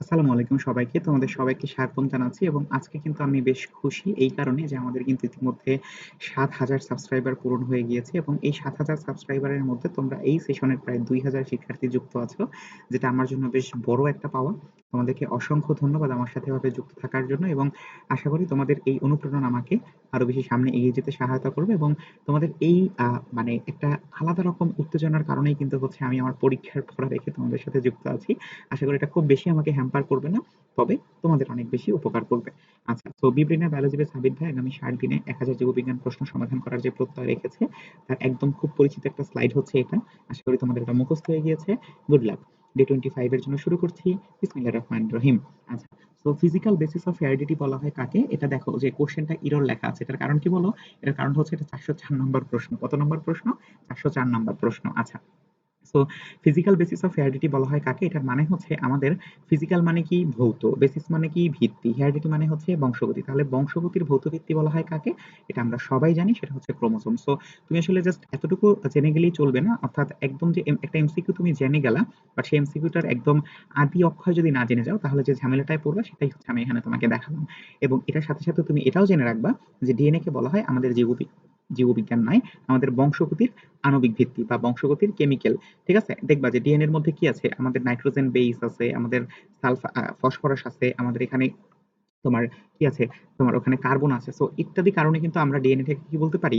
আসসালামু আলাইকুম সবাইকে। তোমাদের সবাইকে স্বাগতম জানাচ্ছি এবং আজকে কিন্তু আমি বেশ খুশি এই কারণে যে আমাদের কিন্তু ইতিমধ্যে ৭,০০০ সাবস্ক্রাইবার পূরণ হয়ে গিয়েছে এবং এই ৭,০০০ সাবস্ক্রাইবারের মধ্যে তোমরা এই সেশনের প্রায় ২,০০০ শিক্ষার্থী যুক্ত আছো। যেটা আমার জন্য বেশ বড় একটা পাওয়া। তোমাদেরকে অসংখ্য ধন্যবাদ আমার সাথে এভাবে যুক্ত থাকার জন্য এবং আশা করি তোমাদের এই অনুপ্রেরণা আমাকে আরও বেশি সামনে এগিয়ে যেতে সহায়তা করবে এবং তোমাদের এই মানে একটা আলাদা রকম উত্তেজনার কারণেই কিন্তু হচ্ছে আমি আমার পরীক্ষার পড়া রেখে তোমাদের সাথে যুক্ত আছি। আশা করি এটা খুব বেশি আমাকে হ্যাম্পার করবে না। তবে তোমাদের অনেক বেশি উপকার করবে। আচ্ছা, তো বিব্রেইনের বায়োলজি বেস সাবিত ভাই আগামী ৬০ দিনে ১০০০ জীববিজ্ঞান প্রশ্ন সমাধান করার যে প্রত্যয় রেখেছে, তার একদম খুব পরিচিত একটা স্লাইড হচ্ছে এটা। আশা করি তোমাদের এটা মুখস্থ হয়ে গিয়েছে। Good luck. ডে 25 এর জন্য শুরু করছি। বিসমিল্লাহির রহমানির রহিম। আচ্ছা, so physical basis of heredity বলা হয় কাকে? এটা দেখো যে কোশ্চেনটা ইরর লেখা আছে। এটার কারণ কি বলো? এটার কারণ হচ্ছে এটা ৪০৪ নম্বর প্রশ্ন। কত নম্বর প্রশ্ন? ৪০৪ নম্বর প্রশ্ন। আচ্ছা। So physical basis of heredity বলা হয় কাকে? এটার মানে হচ্ছে আমাদের ফিজিক্যাল মানে কি ভৌত, বেসিস মানে কি ভিত্তি, হেরিডিটি মানে হচ্ছে বংশগতি। তাহলে বংশগতির ভৌত ভিত্তি বলা হয় কাকে? এটা আমরা সবাই জানি সেটা হচ্ছে ক্রোমোসোম। সো তুমি আসলে জাস্ট এতটুকু জেনে গেলেই চলবে না। অর্থাৎ একদম যে একটা এমসিকিউ তুমি জেনে গেলা, বাট সেই এমসিকিউটার একদম আদি অক্ষয় যদি না জেনে যাও তাহলে যে ঝামেলাটায় পড়বা সেটাই হচ্ছে আমি এখানে তোমাকে দেখালাম। এবং এটার সাথে, সাথে তুমি এটাও জেনে রাখবা যে ডিএনএ কে বলা হয় আমাদের জীববি জীববিজ্ঞান নয়, আমাদের বংশগতির আণবিক ভিত্তি বা বংশগতির কেমিক্যাল। ঠিক আছে? দেখবা যে ডিএনএ এর মধ্যে কি আছে? আমাদের নাইট্রোজেন বেস আছে, আমাদের সালফা ফসফরাস আছে, আমাদের এখানে তোমার কি আছে? তোমার ওখানে কার্বন আছে। সো ইত্যাদি কারণে কিন্তু আমরা ডিএনএ থেকে কি বলতে পারি?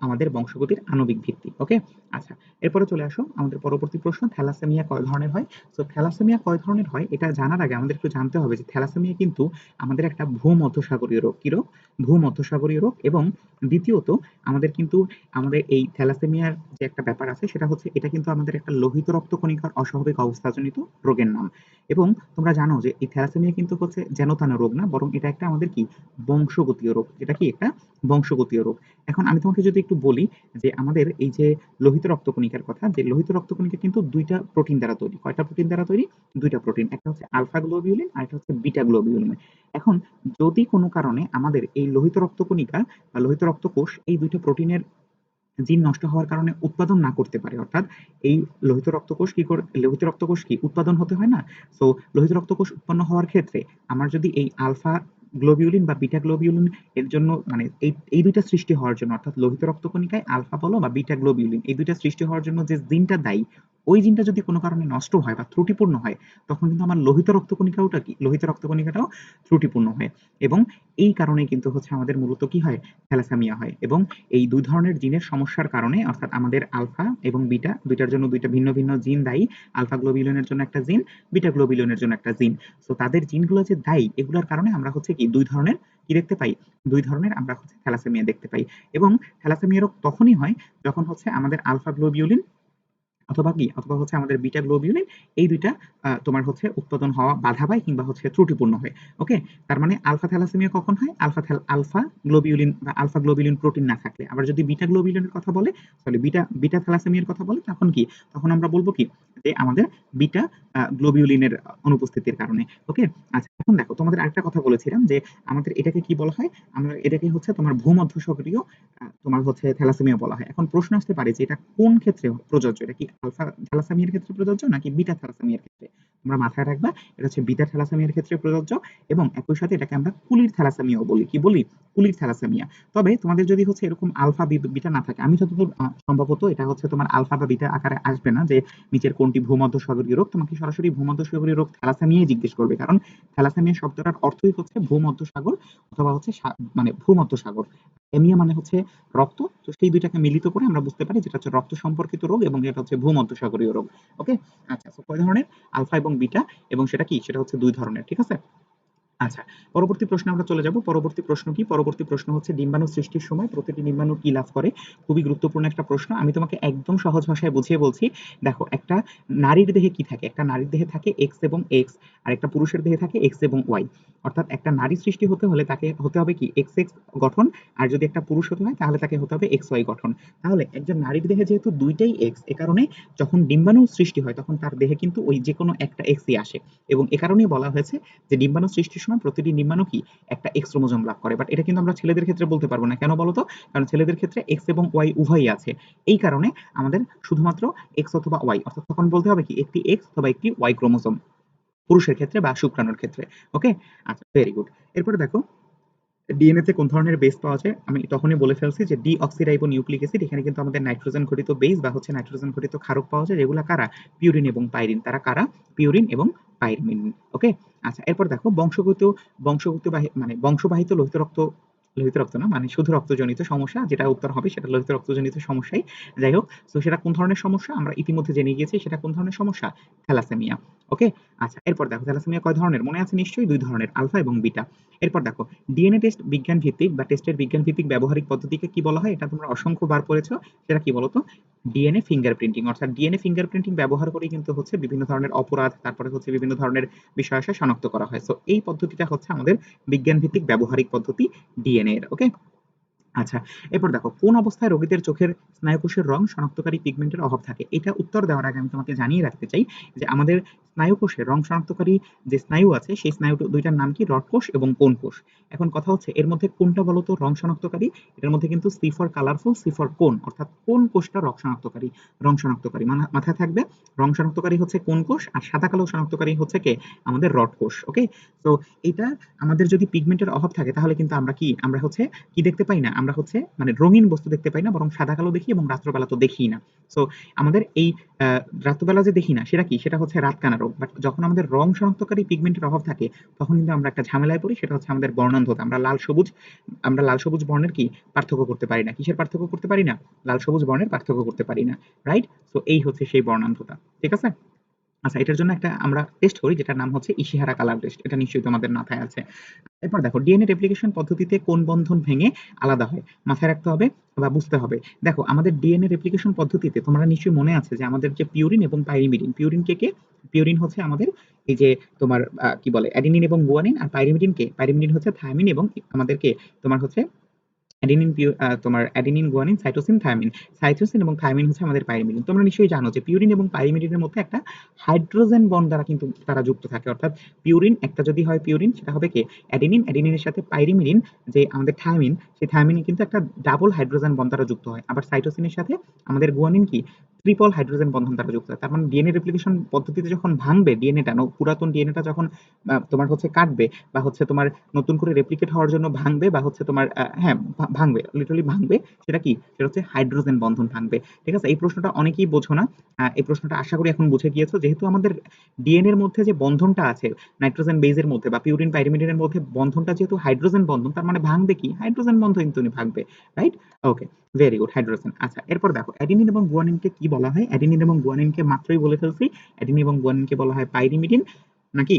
আমাদের বংশগতির আণবিক ভিত্তি। ওকে? আচ্ছা। এরপরে চলে আসো আমাদের পরবর্তী প্রশ্ন থ্যালাসেমিয়া কয় ধরনের হয়? সো থ্যালাসেমিয়া কয় ধরনের হয়? এটা জানার আগে আমাদের একটু জানতে হবে যে থ্যালাসেমিয়া কিন্তু আমাদের একটা ভূমধ্যসাগরীয় রোগ। কি রোগ? ভূমধ্যসাগরীয় রোগ এবং দ্বিতীয়ত আমাদের কিন্তু আমাদের এই থ্যালাসেমিয়ার যে একটা ব্যাপার আছে সেটা হচ্ছে এটা কিন্তু আমাদের একটা লোহিত রক্তকণিকার অস্বাভাবিক অবস্থাজনিত রোগের নাম। এবং তোমরা জানো যে এই থ্যালাসেমিয়া কিন্তু হচ্ছে যেন-তেন রোগ না, বরং এটা একটা আমাদের কি বংশগতীয় রোগ। যেটা কি একটা বংশগতীয় রোগ। এখন আমি তোমাকে যদি একটু বলি যে আমাদের এই যে লোহিত রক্তকণিকার কথা, যে লোহিত রক্তকণিকা কিন্তু দুইটা প্রোটিন দ্বারা তৈরি। কয়টা প্রোটিন দ্বারা তৈরি? দুইটা প্রোটিন। একটা হচ্ছে আলফা গ্লোবিউলিন আর একটা হচ্ছে বিটা গ্লোবিউলিন। এখন যদি কোনো কারণে আমাদের এই লোহিত রক্তকণিকা বা লোহিত রক্তকোষ এই দুটো প্রোটিনের জিন নষ্ট হওয়ার কারণে উৎপাদন না করতে পারে অর্থাৎ এই লোহিত রক্তকোষ কি করে লোহিত রক্তকোষ কি উৎপাদন হতে হয় না? সো লোহিত রক্তকোষ উৎপন্ন হওয়ার ক্ষেত্রে আমার যদি এই আলফা গ্লোবিউলিন বা বিটা গ্লোবিউলিন এর জন্য মানে এই এই দুইটা সৃষ্টি হওয়ার জন্য, অর্থাৎ লোহিত রক্তকণিকায় আলফা বলো বা বিটা গ্লোবিউলিন এই দুইটা সৃষ্টি হওয়ার জন্য যে জিনটা দায়ী, ওই জিনটা যদি কোনো কারণে নষ্ট হয় বা ত্রুটিপূর্ণ হয়, তখন কিন্তু আমার লোহিত রক্তকণিকাওটা কি? লোহিত রক্তকণিকাটাও ত্রুটিপূর্ণ হয়। এবং এই কারণে কিন্তু হচ্ছে আমাদের মূলত কি হয়? থ্যালাসেমিয়া হয়। এবং এই দুই ধরনের জিনের সমস্যার কারণে, অর্থাৎ আমাদের আলফা এবং বিটা দুইটার জন্য দুইটা ভিন্ন ভিন্ন জিন দায়ী। আলফা গ্লোবিউলিনের জন্য একটা জিন বিটা গ্লোবিউলিনের জন্য একটা জিন সো তাদের জিনগুলো যে দায়ী, এগুলোর কারণে আমরা হচ্ছে কি দুই ধরনের কি দেখতে পাই? দুই ধরনের আমরা হচ্ছে থ্যালাসেমিয়া দেখতে পাই। এবং থ্যালাসেমিয়া রোগ তখনই হয় যখন হচ্ছে আমাদের আলফা গ্লোবিউলিন অথবা কি? অথবা হচ্ছে আমাদের বিটা গ্লোবিউলিন, এই দুইটা তোমার হচ্ছে উৎপাদন হওয়া বাধা পায় কিংবা হচ্ছে ত্রুটিপূর্ণ হয়। ওকে তার মানে আলফা থ্যালাসেমিয়া কখন হয়? আলফা থ্যাল আলফা গ্লোবিউলিন বা আলফা গ্লোবিউলিন প্রোটিন না থাকলে। আবার যদি বিটা গ্লোবিউলিনের কথা বলে সরি বিটা বিটা থ্যালাসেমিয়ার কথা বলে, তখন কি? তখন আমরা বলব কি? যে আমাদের বিটা গ্লোবিউলিনের অনুপস্থিতির কারণে। ওকে আচ্ছা এখন দেখো, তোমাদের আরেকটা কথা বলেছিলাম যে আমাদের এটাকে কি বলা হয়? আমরা এটাকে হচ্ছে তোমার ভূমধ্যসাগরীয় তোমার হচ্ছে থ্যালাসেমিয়া বলা হয়। এখন প্রশ্ন আসতে পারে যে এটা কোন ক্ষেত্রে প্রযোজ্য? এটা কি আলফা থ্যালাসেমিয়ার ক্ষেত্রে প্রযোজ্য নাকি বিটা থ্যালাসেমিয়ার ক্ষেত্রে? তোমরা মাথায় রাখবা, এটা হচ্ছে বিটা থ্যালাসেমিয়ার ক্ষেত্রে প্রযোজ্য এবং একই সাথে এটাকে আমরা কুলির থ্যালাসেমিয়াও বলি। কি বলি? কুলির থ্যালাসেমিয়া। তবে তোমাদের যদি হচ্ছে এরকম আলফা বিটা না থাকে, আমি যতদূর সম্ভবত এটা হচ্ছে তোমার আলফা বা বিটা আকারে আসবে না যে নিচের কোনটি ভূমধ্যসাগরীয় রোগ, তোমাকে সরাসরি ভূমধ্যসাগরীয় রোগ থ্যালাসেমিয়াই জিজ্ঞেস করবে। কারণ থ্যালাসেমিয়া শব্দটার অর্থই হচ্ছে ভূমধ্যসাগর অথবা হচ্ছে মানে ভূমধ্যসাগর। এমিয়া মানে হচ্ছে রক্ত। তো সেই দুইটাকে মিলিত করে আমরা বুঝতে পারি যেটা হচ্ছে রক্ত সম্পর্কিত রোগ এবং যেটা হচ্ছে ভূমধ্যসাগরীয় রোগ। ওকে? আচ্ছা তো কয় ধরনের? আলফা এবং বিটা এবং সেটা কি? সেটা হচ্ছে দুই ধরনের, ঠিক আছে? আচ্ছা পরবর্তী প্রশ্ন আমরা চলে যাব। পরবর্তী প্রশ্ন কি? পরবর্তী প্রশ্ন হচ্ছে, ডিম্বাণু সৃষ্টির সময় প্রতিটি ডিম্বাণু কি লাভ করে? খুবই গুরুত্বপূর্ণ একটা প্রশ্ন। আমি তোমাকে একদম সহজ ভাষায় বুঝিয়ে বলছি, দেখো, একটা নারীর দেহে কি থাকে? একটা নারীর দেহে থাকে এক্স এবং এক্স আর একটা পুরুষের দেহে থাকে এক্স এবং ওয়াই অর্থাৎ একটা নারী সৃষ্টি হতে হলে তাকে হতে হবে কি? এক্স এক্স গঠন, আর যদি একটা পুরুষ হতে হয়, তাহলে তাকে হতে হবে এক্স ওয়াই গঠন। তাহলে একজন নারীর দেহে যেহেতু দুইটাই এক্স এ কারণে যখন ডিম্বাণু সৃষ্টি হয়, তখন তার দেহে কিন্তু ওই যে কোনো একটা এক্সই আসে। এবং এ কারণেই বলা হয়েছে যে ডিম্বাণু সৃষ্টির সময় প্রতিটি ডিম্বাণু কি একটা এক্স ক্রোমোজোম লাভ করে? বাট এটা কিন্তু আমরা ছেলেদের ক্ষেত্রে বলতে পারব না। কেন বলতো? কারণ ছেলেদের ক্ষেত্রে এক্স এবং ওয়াই উভয়ই আছে। এই কারণে আমাদের শুধুমাত্র এক্স অথবা ওয়াই অর্থাৎ তখন বলতে হবে কি? একটি এক্স অথবা একটি ওয়াই ক্রোমোজোম। পুরুষের ক্ষেত্রে বা শুক্রাণুর ক্ষেত্রে। ওকে? আচ্ছা ভেরি গুড এরপরে দেখো ডিএনএ তে কোন ধরনের বেস পাওয়া যায়? আমি তখনই বলে ফেলছি যে ডি অক্সিরাইবো নিউক্লিক অ্যাসিড, এখানে কিন্তু আমাদের নাইট্রোজেন ঘটিত বেস বা হচ্ছে নাইট্রোজেন ঘটিত ক্ষারক পাওয়া যায়, যেগুলো কারা? পিউরিন এবং পাইরিন। তারা কারা? পিউরিন এবং পাইরিমিন। ওকে? আচ্ছা এরপর দেখো, বংশগত বংশগত মানে বংশবাহিত লোহিত রক্ত লোহিত রক্ত না মানে শুধু রক্তজনিত সমস্যা, যেটা উত্তর হবে সেটা লোহিত রক্তজনিত সমস্যাই। যাই হোক, তো সেটা কোন ধরনের সমস্যা? আমরা ইতিমধ্যে জেনে গিয়েছি সেটা কোন ধরনের সমস্যা? থ্যালাসেমিয়া। ওকে আচ্ছা এরপর দেখো, থ্যালাসেমিয়া কয় ধরনের? মনে আছে নিশ্চয়ই? দুই ধরনের, আলফা এবং বিটা। এরপর দেখো, ডিএনএ টেস্ট বিজ্ঞান ভিত্তিক বা টেস্টের বিজ্ঞান ভিত্তিক ব্যবহারিক পদ্ধতিকে কি বলা হয়? এটা তোমরা অসংখ্য বার পড়েছো। সেটা কি বলতো? ডিএনএ ফিঙ্গার প্রিন্টিং অর্থাৎ ডিএনএ ফিঙ্গার প্রিন্টিং ব্যবহার করে কিন্তু হচ্ছে বিভিন্ন ধরনের অপরাধ, তারপরে হচ্ছে বিভিন্ন ধরনের বিষয় শনাক্ত করা হয়। সো এই পদ্ধতিটা হচ্ছে আমাদের বিজ্ঞান ভিত্তিক ব্যবহারিক পদ্ধতি ডিএনএ এর ওকে আচ্ছা এরপর দেখো, কোন অবস্থায় রোগীদের চোখের স্নায়ুকোষের রং শনাক্তকারী পিগমেন্টের অভাব থাকে? এটা উত্তর দেওয়ার আগে আমি তোমাকে জানিয়ে রাখতে চাই যে আমাদের স্নায়ুকোষের রং শনাক্তকারী যে স্নায়ু আছে, সেই স্নায়ু দুইটার নাম কি? রড কোষ এবং কোন কোষ এখন কথা হচ্ছে, এর মধ্যে কোনটা বলতো রং শনাক্তকারী? এটার মধ্যে কিন্তু C for colourful C for কোন অর্থাৎ কোন কোষটা রং শনাক্তকারী রং শনাক্তকারী। মানা- মাথায় থাকবে, রং শনাক্তকারী হচ্ছে কোন কোষ আর সাদা কালো শনাক্তকারী হচ্ছে কে? আমাদের রড কোষ ওকে তো এটা আমাদের যদি পিগমেন্টের অভাব থাকে, তাহলে কিন্তু আমরা কি? আমরা হচ্ছে কি দেখতে পাই না? আমরা হচ্ছে মানে রঙিন বস্তু দেখতে পাই না, বরং সাদা কালো দেখি এবং রাত্রবেলা তো দেখি না। সো আমাদের এই রাত্রবেলা যে দেখি না, সেটা কি? সেটা হচ্ছে রাতকানা রোগ। বাট যখন আমাদের রং শনাক্তকারী পিগমেন্টের অভাব থাকে, তখন কিন্তু আমরা একটা ঝামেলায় পড়ি, সেটা হচ্ছে আমাদের বর্ণান্ধতা। আমরা লাল সবুজ, আমরা লাল সবুজ বর্ণের কি পার্থক্য করতে পারি না? কিসের পার্থক্য করতে পারি না? লাল সবুজ বর্ণের পার্থক্য করতে পারি না। রাইট সো এই হচ্ছে সেই বর্ণান্ধতা। ঠিক আছে? আচ্ছা এটার জন্য একটা আমরা টেস্ট করি, যেটার নাম হচ্ছে ইশিহারা কালার টেস্ট এটা নিশ্চয়ই তোমাদের মাথায় আছে। এরপর দেখো ডিএনএ রেপ্লিকেশন পদ্ধতিতে কোন বন্ধন ভেঙে আলাদা হয়, মাথায় রাখতে হবে বা বুঝতে হবে। দেখো, আমাদের ডিএনএ রেপ্লিকেশন পদ্ধতিতে তোমরা নিশ্চয়ই মনে আছে যে আমাদের যে পিউরিন এবং পাইরিমিডিন পিউরিন কে কে? পিউরিন হচ্ছে আমাদের এই যে তোমার কি বলে অ্যাডিনিন এবং গুয়ানিন আর পাইরিমিডিন কে? পাইরিমিডিন হচ্ছে থায়ামিন এবং আমাদেরকে তোমার হচ্ছে অ্যাডিনিন তোমার adenine guanine cytosine thymine cytosine এবং থায়ামিন হচ্ছে আমাদের পাইরিমিডিন তোমরা নিশ্চয়ই জানো যে পিউরিন এবং পাইরিমিডিনের মধ্যে একটা হাইড্রোজেন বন্ড দ্বারা কিন্তু তারা যুক্ত থাকে। অর্থাৎ পিউরিন একটা যদি হয় পিউরিন সেটা হবে কি? অ্যাডিনিন অ্যাডিনিনের সাথে পাইরিমিডিন যে আমাদের থায়ামিন সেই থায়ামিনে কিন্তু একটা ডাবল হাইড্রোজেন বন্ড দ্বারা যুক্ত হয়। আবার সাইটোসিনের সাথে আমাদের গুয়ানিন কি? ট্রিপল হাইড্রোজেন বন্ধন দ্বারা যুক্ত। তার মানে ডিএনএ রেপ্লিকেশন পদ্ধতিতে যখন ভাঙবে ডিএনএটা পুরাতন ডিএনএটা যখন তোমার হচ্ছে কাটবে বা হচ্ছে তোমার নতুন করে রেপ্লিকেট হওয়ার জন্য ভাঙবে বা হচ্ছে তোমার হ্যাঁ ভাঙবে লিটারালি ভাঙবে, সেটা কি? সেটা হচ্ছে হাইড্রোজেন বন্ধন ভাঙবে। ঠিক আছে? এই প্রশ্নটা অনেকেই বোঝো না। এই প্রশ্নটা আশা করি এখন বুঝে গিয়েছো। যেহেতু আমাদের ডিএনএর মধ্যে যে বন্ধনটা আছে নাইট্রোজেন বেজের মধ্যে বা পিউরিন পাইরিমিডিনের মধ্যে বন্ধনটা যেহেতু হাইড্রোজেন বন্ধন, তার মানে ভাঙবে কি? হাইড্রোজেন বন্ধন কিন্তু ভাঙবে right okay very good hydrogen আচ্ছা এরপর দেখো অ্যাডিনিন এবং গুয়ানিনকে কি বলা হয় অ্যাডিনিন এবং গুয়ানিনকে মাত্রই বলে ফেলছি। অ্যাডিনিন এবং গুয়ানিনকে বলা হয় পাইরিমিডিন নাকি?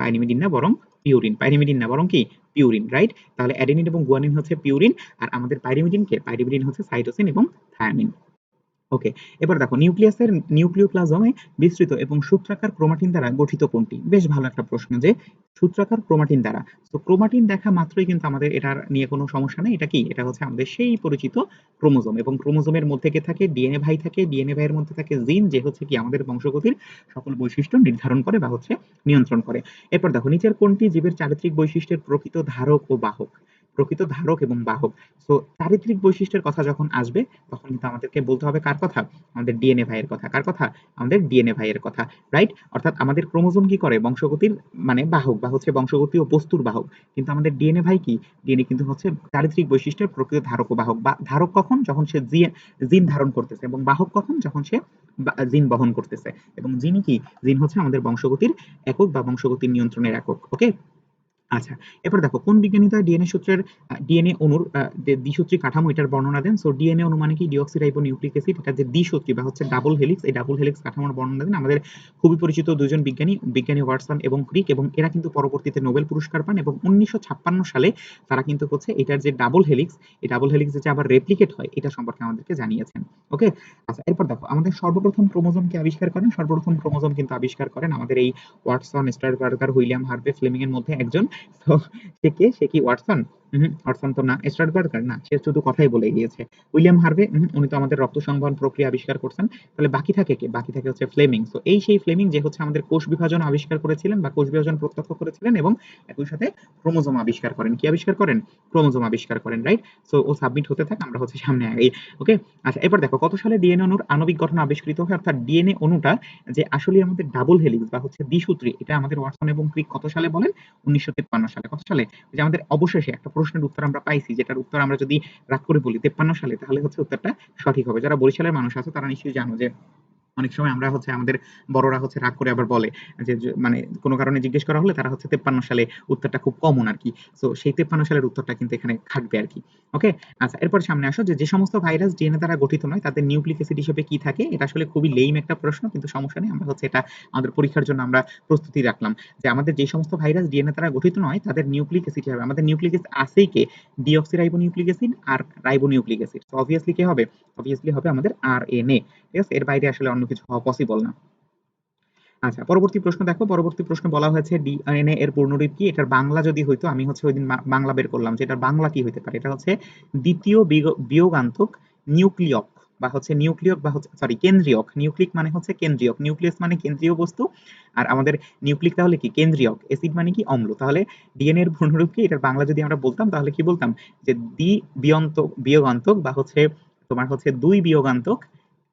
পাইরিমিডিন না, বরং পিউরিন পাইরিমিডিন না, বরং কি? পিউরিন রাইট তাহলে অ্যাডিনিন এবং গুয়ানিন হচ্ছে পিউরিন আর আমাদের পাইরিমিডিনকে পাইরিমিডিন হচ্ছে সাইটোসিন এবং থায়ামিন ওকে এবার দেখো, নিউক্লিয়াসের নিউক্লিওপ্লাজমে বিস্তৃত এবং সূত্রাকার ক্রোমাটিন দ্বারা গঠিত কোনটি? বেশ ভালো একটা প্রশ্ন যে সূত্রাকার ক্রোমাটিন দ্বারা। তো ক্রোমাটিন দেখা মাত্রই কিন্তু আমাদের এটার নিয়ে কোনো সমস্যা নেই, এটা কি? এটা হচ্ছে আমাদের সেই পরিচিত ক্রোমোজোম এবং ক্রোমোজোমের মধ্যে কে থাকে? ডিএনএ ভাই থাকে ডিএনএ ভাইয়ের মধ্যে থাকে জিন, যে হচ্ছে কি আমাদের বংশগতির সকল বৈশিষ্ট্য নির্ধারণ করে বা হচ্ছে নিয়ন্ত্রণ করে। এরপর দেখো, নিচের কোনটি জীবের চারিত্রিক বৈশিষ্ট্যের প্রকৃত ধারক ও বাহক? প্রকৃত ধারক এবং বাহক। তো চারিত্রিক বৈশিষ্ট্যের কথা যখন আসবে, তখন কিন্তু আমাদেরকে বলতে হবে কার কথা? আমাদের ডিএনএ ভাইয়ের কথা। কার কথা? আমাদের ডিএনএ ভাইয়ের কথা রাইট অর্থাৎ আমাদের ক্রোমোজোম কি করে? বংশগতির মানে বাহক বা হচ্ছে বংশগতি ও বস্তুর বাহক। কিন্তু আমাদের ডিএনএ ভাই কি? ডিএনএ কিন্তু হচ্ছে চারিত্রিক বৈশিষ্ট্যের প্রকৃত ধারক ও বাহক। বা ধারক কখন? যখন সে জিন ধারণ করতেছে এবং বাহক কখন? যখন সে জিন বহন করতেছে। এবং জিনই কি? জিন হচ্ছে আমাদের বংশগতির একক বা বংশগতির নিয়ন্ত্রণের একক ওকে আচ্ছা এরপর দেখো, কোন বিজ্ঞানী তার ডিএনএ সূত্রের ডিএনএ অণুর দ্বিসূত্রী কাঠামো এটার বর্ণনা দেন? সো ডিএনএ অণু মানে কি? ডিঅক্সিরাইবো নিউক্লিক অ্যাসিড এটা যে দ্বিসূত্রী বা হচ্ছে ডাবল হেলিক্স এই ডাবল হেলিক্স কাঠামোর বর্ণনা দেন। আমাদের খুবই পরিচিত দুজন বিজ্ঞানী বিজ্ঞানী ওয়াটসন এবং ক্রিক এবং এরা কিন্তু পরবর্তীতে নোবেল পুরস্কার পান এবং উনিশশো ছাপ্পান্ন সালে তারা কিন্তু হচ্ছে এটার যে ডাবল হেলিক্স এই ডাবল হেলিক্স যে আবার রেপ্লিকেট হয়, এটা সম্পর্কে আমাদেরকে জানিয়েছেন। ওকে আচ্ছা এরপর দেখো, আমাদের সর্বপ্রথম ক্রোমোজোমকে আবিষ্কার করেন? সর্বপ্রথম ক্রোমোজোম কিন্তু আবিষ্কার করেন আমাদের এই ওয়াটসন, স্টারবার্গার হুইলিয়াম হার্ভে ফ্লেমিং এর মধ্যে একজন। তো সে কে? সে কি ওয়াটসন? হুম, না স্টার্ট বার্গার না সে শুধু কথাই বলে গিয়েছে। উইলিয়াম হার্ভে উনি তো আমাদের রক্ত সংবহন প্রক্রিয়া আবিষ্কার করছেন। তাহলে বাকি থাকে কে? বাকি থাকে হচ্ছে ফ্লেমিং। তো এই সেই ফ্লেমিং যে হচ্ছে আমাদের কোষ বিভাজন আবিষ্কার করেছিলেন বা কোষ বিভাজন প্রত্যক্ষ করেছিলেন এবং একই সাথে ক্রোমোজোম আবিষ্কার করেন। কি আবিষ্কার করেন? ক্রোমোজোম আবিষ্কার করেন রাইট সো ও সাবমিট হতে থাকে আমরা হচ্ছে সামনে আগে ওকে আচ্ছা এবার দেখো কত সালে ডিএনএ অণুর আণবিক গঠন আবিষ্কৃত হয়? অর্থাৎ ডিএনএ অণুটা যে আসলে আমাদের ডাবল হেলিক্স বা হচ্ছে দ্বিসূত্রী এটা আমাদের ওয়াটসন এবং ক্রিক কত সালে বলেন? উনিশশো সালে। কত সালে? যে আমাদের অবশেষে একটা প্রশ্নের উত্তর আমরা পাইছি, যেটার উত্তর আমরা যদি রাগ করে বলি, তেপ্পান্ন সালে, তাহলে হচ্ছে উত্তরটা সঠিক হবে। যারা বরিশালের মানুষ আছে, তারা নিশ্চয়ই জানো যে অনেক সময় আমরা হচ্ছে আমাদের বড়রা হচ্ছে রাগ করে আবার বলে যে মানে কোনো কারণে জিজ্ঞেস করা হলে তারা হচ্ছে তেপ্পান্ন সালে উত্তরটা খুব কমন আর কি। সো সেই তেপ্পান্ন সালের উত্তরটা কিন্তু এখানে থাকবে আর কি। ওকে আচ্ছা এরপর সামনে আসো যে সমস্ত ভাইরাস ডিএনএ দ্বারা গঠিত নয়, তাদের নিউক্লিক অ্যাসিড হিসেবে কি থাকে? এটা আসলে খুবই লেইম একটা প্রশ্ন, কিন্তু সমস্যা নেই। আমরা হচ্ছে এটা আমাদের পরীক্ষার জন্য আমরা প্রস্তুতি রাখলাম যে, আমাদের যে সমস্ত ভাইরাস ডিএনএ দ্বারা গঠিত নয়, তাদের নিউক্লিক অ্যাসিড হবে। আমাদের নিউক্লিক অ্যাসিড আছেই কে? ডিঅক্সি নিউক্লিক অ্যাসিড আর রাইবো নিউক্লিক অ্যাসিড তো অবভিয়াসলি কি হবে? অবভিয়াসলি হবে আমাদের আরএনএ ঠিক আছে এর বাইরে আসলে অন্য কিছু হওয়া পসিবল না। আচ্ছা পরবর্তী প্রশ্ন দেখো। পরবর্তী প্রশ্ন বলা হয়েছে ডিএনএ এর পূর্ণরূপ কি? এটার বাংলা যদি হইতো, আমি হচ্ছে ওইদিন বাংলা বের করলাম যে এটার বাংলা কি হইতে পারে? এটা হচ্ছে দ্বিতীয় বিয়োগান্তক নিউক্লিয়ক বা হচ্ছে নিউক্লিয়ক বা হচ্ছে সরি কেন্দ্রীয়ক। নিউক্লিক মানে হচ্ছে কেন্দ্রীয়ক। নিউক্লিয়াস মানে কেন্দ্রীয় বস্তু। আর আমাদের নিউক্লিক তাহলে কি? কেন্দ্রীয়ক। অ্যাসিড মানে কি? অম্ল। তাহলে ডিএনএ এর পূর্ণরূপ কি? এটার বাংলা যদি আমরা বলতাম, তাহলে কি বলতাম? যে দ্বি বিয়ন্তক বিয়োগান্তক বা হচ্ছে তোমার হচ্ছে দুই বিয়োগান্তক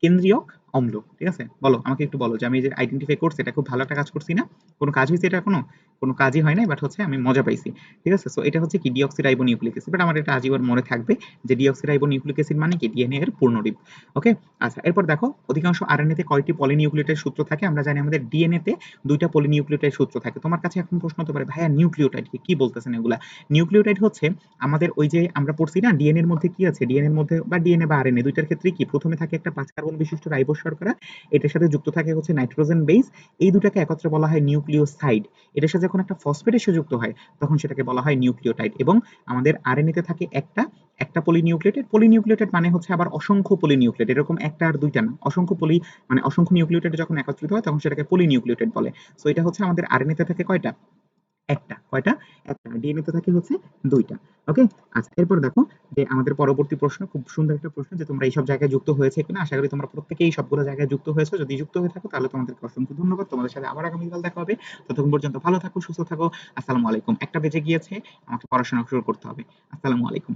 কেন্দ্রীয়ক অম্ল ঠিক আছে? বলো, আমাকে একটু বলো যে আমি যে আইডেন্টিফাই করছি, এটা খুব ভালো একটা কাজ করছি না? কোনো কাজ হয়েছে এটা এখনও? কোনো কাজই হয় না বাট হচ্ছে আমি মজা পাইছি, ঠিক আছে? সো এটা হচ্ছে কি? ডিঅক্সিরাইবো নিউক্লিক অ্যাসিড বাট আমার এটা আজীবন মনে থাকবে যে ডিঅক্সিরাইবো নিউক্লিক অ্যাসিড মানে কি ডিএনএ এর পূর্ণরূপ ওকে আচ্ছা এরপর দেখো, অধিকাংশ আরএনএ তে কয়টি পলিনিউক্লিওটাইড সূত্র থাকে? আমরা জানি আমাদের ডিএনএ তে দুইটা পলিনিউক্লিওটাইড সূত্র থাকে। তোমার কাছে এখন প্রশ্ন হতে পারে, ভাইয়া নিউক্লিওটাইড কি বলতেছেন এগুলা? নিউক্লিওটাইড হচ্ছে আমাদের ওই যে আমরা পড়ছি না ডিএনএ এর মধ্যে কি আছে? ডিএনএ এর মধ্যে বা ডিএনএ বা আরএনএ দুইটার ক্ষেত্রে কি? প্রথমে থাকে একটা পাঁচ কার্বন বিশিষ্ট রাইবোস শর্করা, এটার সাথে যুক্ত থাকে হচ্ছে নাইট্রোজেন বেস। এই দুটাকে একত্রে বলা হয় নিউক্লিওসাইড। এটার সাথে যখন একটা ফসফেট এসে যুক্ত হয়, তখন সেটাকে বলা হয় নিউক্লিওটাইড এবং আমাদের আরএনএতে থাকে একটা একটা পলিনিউক্লিয়েটেড পলিনিউক্লিয়েটেড মানে হচ্ছে আবার অসংখ্য পলিনিউক্লিয়েট এরকম একটা আর দুইটা না। অসংখ্য পলি মানে অসংখ্য নিউক্লিয়েটেড যখন একত্রিত হয়, তখন সেটাকে পলিনিউক্লিয়েটেড বলে। সো এটা হচ্ছে আমাদের আরএনএতে থাকে কয়টা? একটা, কয়টা? একটা। ডিএনএ তে থাকে হচ্ছে দুইটা, ওকে? আচ্ছা এরপর দেখো যে আমাদের পরবর্তী প্রশ্ন, খুব সুন্দর একটা প্রশ্ন যে তোমরা এইসব জায়গায় যুক্ত হয়েছে কিনা। আশা করি তোমরা প্রত্যেকেই সবগুলো জায়গায় যুক্ত হয়েছে। যদি যুক্ত হয়ে থাকো, তাহলে তোমাদেরকে অসংখ্য ধন্যবাদ। তোমাদের সাথে আবার আগামীকাল দেখা হবে। ততক্ষণ পর্যন্ত ভালো থাকো, সুস্থ থাকো। আসসালামু আলাইকুম। একটা বেজে গিয়েছে, আমাকে পড়াশোনা শুরু করতে হবে। আসসালামু আলাইকুম।